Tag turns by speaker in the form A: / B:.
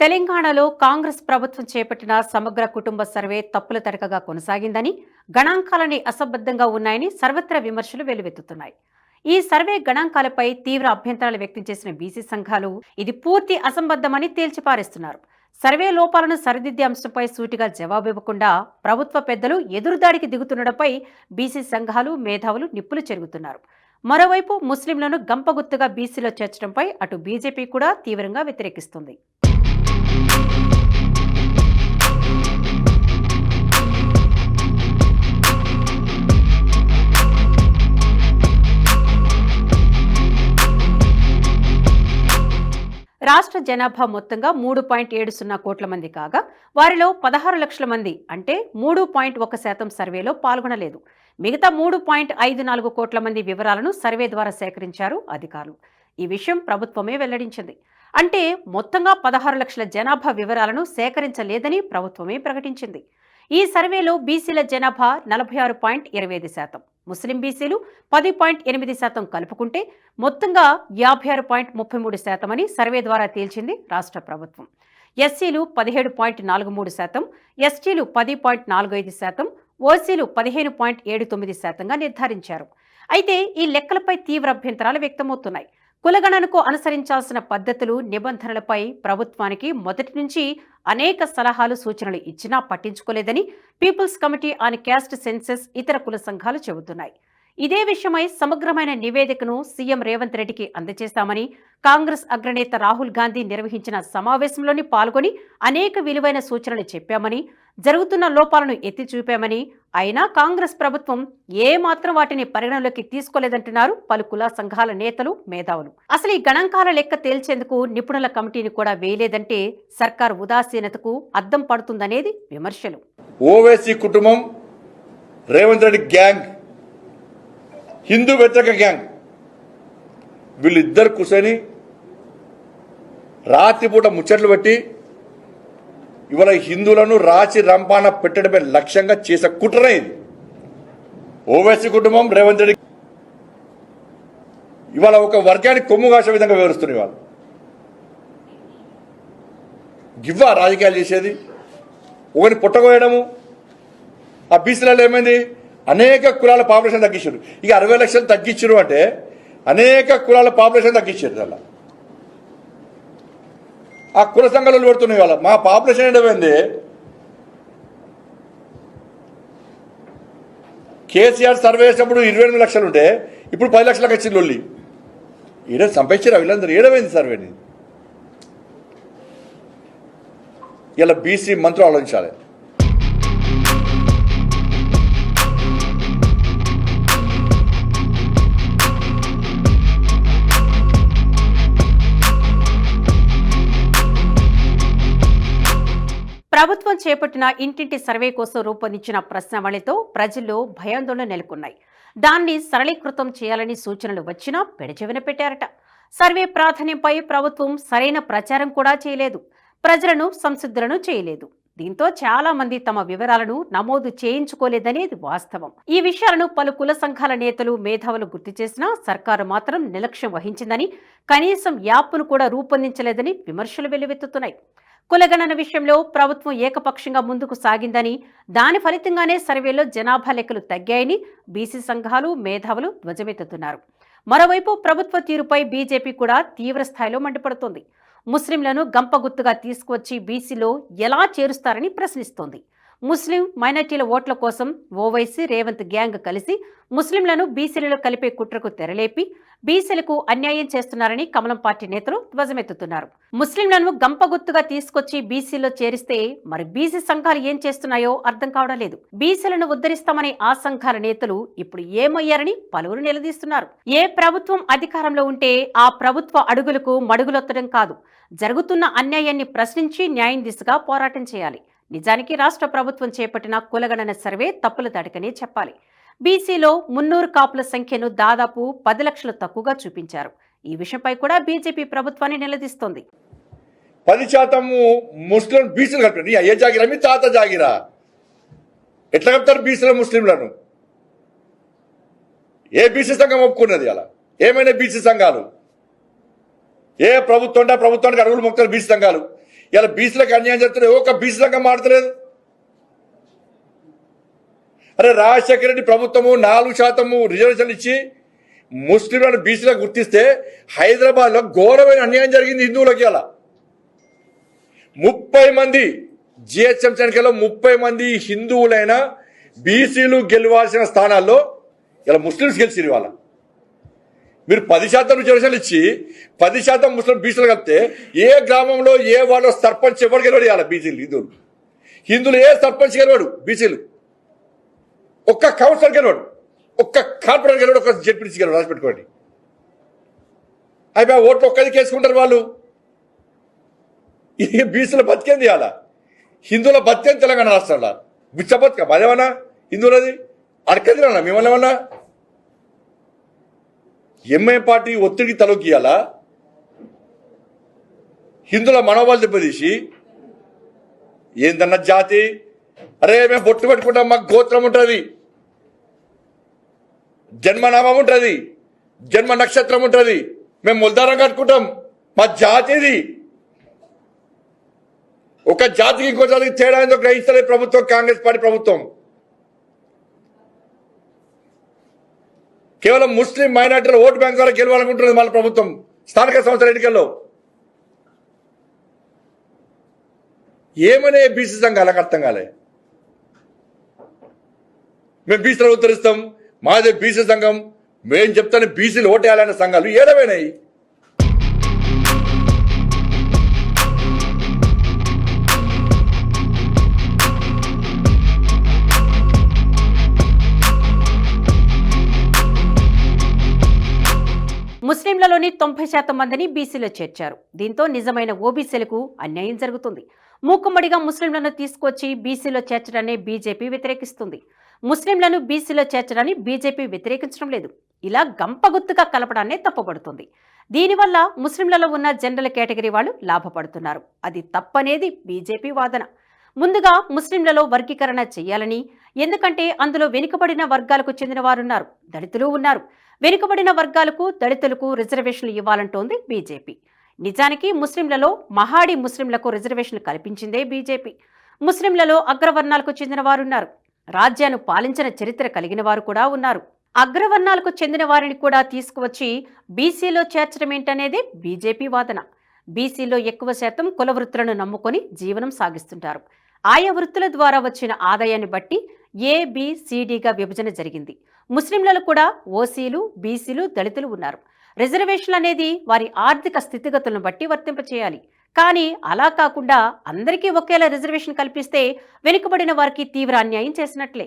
A: తెలంగాణలో కాంగ్రెస్ ప్రభుత్వం చేపట్టిన సమగ్ర కుటుంబ సర్వే తప్పుల తడకగా కొనసాగిందని గణాంకాలని అసంబద్ధంగా ఉన్నాయని సర్వత్రా విమర్శలు వెల్లువెత్తుతున్నాయి. ఈ సర్వే గణాంకాలపై తీవ్ర అభ్యంతరాలు వ్యక్తం చేసిన బీసీ సంఘాలు ఇది పూర్తి అసంబద్ధమని తేల్చిపారేస్తున్నారు. సర్వే లోపాలను సరిదిద్దే అంశంపై సూటిగా జవాబు ఇవ్వకుండా ప్రభుత్వ పెద్దలు ఎదురుదాడికి దిగుతుండడంపై బీసీ సంఘాలు మేధావులు నిప్పులు చెరుగుతున్నారు. మరోవైపు ముస్లింలను గంపగుత్తుగా బీసీలో చేర్చడంపై అటు బీజేపీ కూడా తీవ్రంగా వ్యతిరేకిస్తుంది. రాష్ట్ర జనాభా మొత్తంగా మూడు పాయింట్ ఏడు సున్నా కోట్ల మంది కాగా వారిలో పదహారు లక్షల మంది అంటే మూడు పాయింట్ ఒక శాతం సర్వేలో పాల్గొనలేదు. మిగతా మూడు పాయింట్ ఐదు నాలుగు కోట్ల మంది వివరాలను సర్వే ద్వారా సేకరించారు అధికారులు. ఈ విషయం ప్రభుత్వమే వెల్లడించింది. అంటే మొత్తంగా పదహారు లక్షల జనాభా వివరాలను సేకరించలేదని ప్రభుత్వమే ప్రకటించింది. ఈ సర్వేలో బీసీల జనాభా నలభై ఆరు పాయింట్ ఇరవై ఐదు శాతం. ముస్లిం బీసీలు పది పాయింట్ ఎనిమిది శాతం కలుపుకుంటే మొత్తంగా యాభై ఆరు పాయింట్ ముప్పై మూడు శాతం అని సర్వే ద్వారా తేల్చింది రాష్ట్ర ప్రభుత్వం. ఎస్సీలు పదిహేడు పాయింట్ నాలుగు మూడు శాతం ఎస్టీలు పది పాయింట్ నాలుగు ఐదు శాతం ఓసీలు పదిహేను పాయింట్ ఏడు తొమ్మిది శాతంగా నిర్ధారించారు. అయితే ఈ లెక్కలపై తీవ్ర అభ్యంతరాలు వ్యక్తమవుతున్నాయి. కులగణనకు అనుసరించాల్సిన పద్ధతులు నిబంధనలపై ప్రభుత్వానికి మొదటి నుంచి అనేక సలహాలు సూచనలు ఇచ్చినా పట్టించుకోలేదని people's committee on caste census ఇతర కుల సంఘాలు చెబుతున్నాయి. ఇదే విషయమై సమగ్రమైన నివేదికను సీఎం రేవంత్ రెడ్డికి అందజేస్తామని కాంగ్రెస్ అగ్రనేత రాహుల్ గాంధీ నిర్వహించిన సమావేశంలోని పాల్గొని అనేక విలువైన సూచనలు చెప్పామని జరుగుతున్న లోపాలను ఎత్తి చూపామని అయినా కాంగ్రెస్ ప్రభుత్వం ఏ మాత్రం వాటిని పరిగణలోకి తీసుకోలేదంటున్నారు పలు కుల సంఘాల నేతలు మేధావులు. అసలు ఈ గణాంకాల లెక్క తేల్చేందుకు నిపుణుల కమిటీని కూడా వేయలేదంటే సర్కార్ ఉదాసీనతకు అద్దం పడుతుందనేది విమర్శలు.
B: ఓవైసీ కుటుంబం రేవంత్ రెడ్డి గ్యాంగ్ హిందూ వ్యతిరేక గ్యాంగ్. వీళ్ళిద్దరు కూర్చొని రాత్రిపూట ముచ్చట్లు పెట్టి ఇవాళ హిందువులను రాచి రంపాన పెట్టడమే లక్ష్యంగా చేసే కుట్ర ఇది. ఓవైసీ కుటుంబం రేవంత్ రెడ్డి ఇవాళ ఒక వర్గాన్ని కొమ్ము కాసే విధంగా వివరిస్తున్నారు ఇవాళ. గివ్వా రాజకీయాలు చేసేది. ఒకరిని పుట్టగోయడము ఆ బీసీలలో ఏమైంది? అనేక కులాల పాపులేషన్ తగ్గించారు. ఇక అరవై లక్షలు తగ్గించారు అంటే అనేక కులాల పాపులేషన్ తగ్గించారు అలా ఆ కుల సంఘాలు పెడుతున్నాయి వాళ్ళ మా పాపులేషన్ ఏంటంటే కేసీఆర్ సర్వే చేసినప్పుడు ఇరవై ఎనిమిది లక్షలు ఉంటే ఇప్పుడు పది లక్షలకు వచ్చింది లొల్లి. ఈడ సంపేచ్చారు వీళ్ళందరూ. ఏడమైంది సర్వేని ఇలా బీసీ మంత్రులు ఆలోచించాలి.
A: ప్రభుత్వం చేపట్టిన ఇంటింటి సర్వే కోసం రూపొందించిన ప్రశ్నావళితో ప్రజల్లో భయాందోళన నెలకొన్నాయి. దాన్ని సరళీకృతం చేయాలని సూచనలు వచ్చినా పెడచెవిన పెట్టారట. సర్వే ప్రాధాన్యంపై ప్రభుత్వం సరైన ప్రచారం కూడా చేయలేదు. ప్రజలను సంసిద్ధులను చేయలేదు. దీంతో చాలా మంది తమ వివరాలను నమోదు చేయించుకోలేదనేది వాస్తవం. ఈ విషయాలను పలు కుల సంఘాల నేతలు మేధావులు గుర్తు చేసినా సర్కారు మాత్రం నిర్లక్ష్యం వహించిందని కనీసం యాప్ను కూడా రూపొందించలేదని విమర్శలు వెల్లువెత్తుతున్నాయి. కులగణన విషయంలో ప్రభుత్వం ఏకపక్షంగా ముందుకు సాగిందని దాని ఫలితంగానే సర్వేలో జనాభా లెక్కలు తగ్గాయని బీసీ సంఘాలు మేధావులు ధ్వజమెత్తుతున్నారు. మరోవైపు ప్రభుత్వ తీరుపై బీజేపీ కూడా తీవ్ర స్థాయిలో మండిపడుతోంది. ముస్లింలను గంపగుత్తుగా తీసుకువచ్చి బీసీలో ఎలా చేరుస్తారని ప్రశ్నిస్తోంది. ముస్లిం మైనార్టీల ఓట్ల కోసం ఓవైసీ రేవంత్ గ్యాంగ్ కలిసి ముస్లింలను బీసీలలో కలిపే కుట్రకు తెరలేపి బీసీలకు అన్యాయం చేస్తున్నారని కమలం పార్టీ నేతలు ధ్వజమెత్తుతున్నారు. ముస్లింలను గంపగుత్తుగా తీసుకొచ్చి బీసీలో చేరిస్తే మరి బీసీ సంఘాలు ఏం చేస్తున్నాయో అర్థం కావడం లేదు. బీసీలను ఉద్ధరిస్తామనే ఆ సంఘాల నేతలు ఇప్పుడు ఏమయ్యారని పలువురు నిలదీస్తున్నారు. ఏ ప్రభుత్వం అధికారంలో ఉంటే ఆ ప్రభుత్వ అడుగులకు మడుగులొత్తడం కాదు. జరుగుతున్న అన్యాయాన్ని ప్రశ్నించి న్యాయం దిశగా పోరాటం చేయాలి. నిజానికి రాష్ట్ర ప్రభుత్వం చేపట్టిన కులగణన సర్వే తప్పుల దాటికనే చెప్పాలి. బీసీలో మున్నూరు కాపుల సంఖ్యను దాదాపు పది లక్షలు తక్కువగా చూపించారు. ఈ విషయంపై కూడా బీజేపీ ప్రభుత్వాన్ని నిలదీస్తోంది.
B: పది శాతము ముస్లిం బీసీలు కలిపారు నీ అయ్యే జాగిరా? మీ తాత జాగిరా? ఎట్లా కలుపుతారు బీసీల ముస్లింలను? ఏ బీసీ సంఘం ఒప్పుకున్నది అలా ఏమైనా బీసీ సంఘాలు? ఏ ప్రభుత్వం ఉంటే ప్రభుత్వానికి అడుగులు మొక్కలు బీసీ సంఘాలు? ఇలా బీసీలకు అన్యాయం చేస్తారు ఒక బీసీ సంఘం మాడతలేదు అరే రాజశేఖర రెడ్డి ప్రభుత్వము నాలుగు శాతము రిజర్వేషన్లు ఇచ్చి ముస్లింలను బీసీలకు గుర్తిస్తే హైదరాబాద్లో ఘోరమైన అన్యాయం జరిగింది హిందువులకి అలా ముప్పై మంది జిహెచ్ఎంసీ ఎన్నికల్లో ముప్పై మంది హిందువులైన బీసీలు గెలవాల్సిన స్థానాల్లో ఇలా ముస్లిమ్స్ గెలిచిరు వాళ్ళ మీరు పది శాతం రిజర్వేషన్ ఇచ్చి పది శాతం ముస్లిం బీసీలు కలిపితే ఏ గ్రామంలో ఏ వాళ్ళ సర్పంచ్ ఎవరు గెలవాడు ఇవాళ? బీసీలు హిందువులు హిందువులు ఏ సర్పంచ్ గెలవాడు? బీసీలు. ఒక్క కౌన్సిలర్ గెలవాడు. ఒక్క కార్పొరేటర్ గెలవాడు ఒక్క జడ్పీసీ గెలవాడు. రాసి పెట్టుకోండి. అయిపోయి ఓట్లు ఒక్కది వేసుకుంటారు వాళ్ళు. ఇది బీసీల బతికేంది ఇవాళ? హిందువుల బతికేంది తెలంగాణ రాష్ట్రంలో? బిచ్చ బతుక అదేమన్నా హిందువులది? అడకదిరన్నా మిమ్మల్ని ఏమన్నా ఎంఐ పార్టీ ఒత్తిడి తలొక్కియాలా హిందువుల మనోబలు దెబ్బతీసి ఏందన్న జాతి? అరే మేము బొట్టు పెట్టుకుంటాం మాకు గోత్రం ఉంటుంది. జన్మనామం ఉంటుంది. జన్మ నక్షత్రం ఉంటుంది. మేము ముల్దారం కట్టుకుంటాం. మా జాతి ఇది. ఒక జాతికి ఇంకో జాతికి తేడా ఏందో గ్రహిస్తలేదు ప్రభుత్వం కాంగ్రెస్ పార్టీ ప్రభుత్వం. కేవలం ముస్లిం మైనార్టీల ఓటు బ్యాంక్ ద్వారా గెలవాలనుకుంటున్నది మన ప్రభుత్వం. స్థానిక సంస్థల ఎన్నికల్లో. ఏమనే బీసీ సంఘాలకు అర్థం కాలే. మేము బీసీలు ఉత్తరిస్తాం మాదే బీసీ సంఘం. మేము చెప్తాను బీసీలు ఓటేయాలనే సంఘాలు ఏడవైనాయి
A: ముస్లింలలోని తొంభై శాతం మందిని బీసీలో చేర్చారు. దీంతో నిజమైన ఓబీసీలకు అన్యాయం జరుగుతుంది. మూకుమ్మడిగా ముస్లింలను తీసుకొచ్చి బీసీలో చేర్చడాన్ని బీజేపీ వ్యతిరేకిస్తుంది. ముస్లింలను బీసీలో చేర్చడాన్ని బీజేపీ వ్యతిరేకించడం లేదు. ఇలా గంపగుత్తుగా కలపడాన్నే తప్పబడుతుంది దీనివల్ల ముస్లింలలో ఉన్న జనరల్ కేటగిరీ వాళ్ళు లాభపడుతున్నారు. అది తప్పనేది బీజేపీ వాదన. ముందుగా ముస్లింలలో వర్గీకరణ చేయాలని ఎందుకంటే అందులో వెనుకబడిన వర్గాలకు చెందిన వారున్నారు దళితులు ఉన్నారు. వెనుకబడిన వర్గాలకు దళితులకు రిజర్వేషన్లు ఇవ్వాలంటోంది బీజేపీ. నిజానికి ముస్లింలలో మహాడి ముస్లింలకు రిజర్వేషన్లు కల్పించిందే బీజేపీ. ముస్లింలలో అగ్రవర్ణాలకు చెందిన వారున్నారు. రాజ్యాన్ని పాలించిన చరిత్ర కలిగిన వారు కూడా ఉన్నారు. అగ్రవర్ణాలకు చెందిన వారిని కూడా తీసుకువచ్చి బీసీలో చేర్చడం ఏంటనేదే బీజేపీ వాదన. బీసీలో ఎక్కువ శాతం కుల వృత్తులను నమ్ముకొని జీవనం సాగిస్తుంటారు. ఆయా వృత్తుల ద్వారా వచ్చిన ఆదాయాన్ని బట్టి ఏబిసిడిగా విభజన జరిగింది. ముస్లింలలో కూడా ఓసీలు బీసీలు దళితులు ఉన్నారు. రిజర్వేషన్ అనేది వారి ఆర్థిక స్థితిగతులను బట్టి వర్తింపచేయాలి. కానీ అలా కాకుండా అందరికీ ఒకేలా రిజర్వేషన్ కల్పిస్తే వెనుకబడిన వారికి తీవ్ర అన్యాయం చేసినట్లే.